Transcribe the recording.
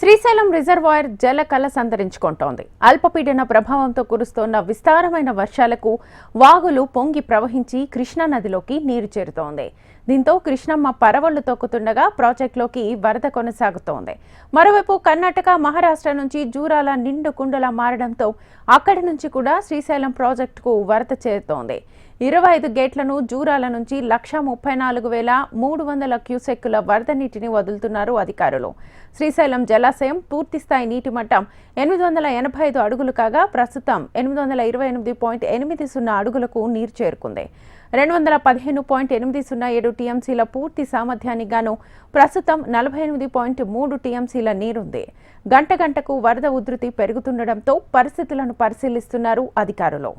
Srisailam reservoir జల కళ సంతరించుకుంటోంది. అల్పపీడన ప్రభావంతో కురుస్తోన్న విస్తారమైన వర్షాలకు వాగులు పొంగి ప్రవహించి కృష్ణా నదిలోకి నీరు చేరుతోంది. దీంతో కృష్ణమ్మ పరవళ్ళు తొక్కుతుండగా ప్రాజెక్టులోకి వరద కొనసాగుతోంది. మరోవైపు కర్ణాటక మహారాష్ట్ర నుంచి జూరాల నిండు కుండలా మారడంతో అక్కడి నుంచి కూడా శ్రీశైలం ప్రాజెక్టుకు వరద చేరుతోంది. ఇరవై ఐదు గేట్లను జూరాల నుంచి లక్ష ముప్పై నాలుగు వేల మూడు వందల క్యూసెక్కుల వరద నీటిని వదులుతున్నారు అధికారులు. శ్రీశైలం జలాశయం పూర్తిస్థాయి నీటి మట్టం ఎనిమిది వందల ఎనభై ఐదు అడుగులు కాగా ప్రస్తుతం ఎనిమిది వందల ఇరవై ఎనిమిది పాయింట్ ఎనిమిది సున్నా అడుగులకు నీరు చేరుకుంది. రెండు వందల పదిహేను పాయింట్ ఎనిమిది సున్నా ఏడు టీఎంసీల పూర్తి సామర్థ్యానికి గాను ప్రస్తుతం నలభై ఎనిమిది పాయింట్ మూడు టీఎంసీల నీరుంది. గంట గంటకు వరద ఉధృతి పెరుగుతుండటంతో పరిస్థితులను పరిశీలిస్తున్నారు అధికారులు.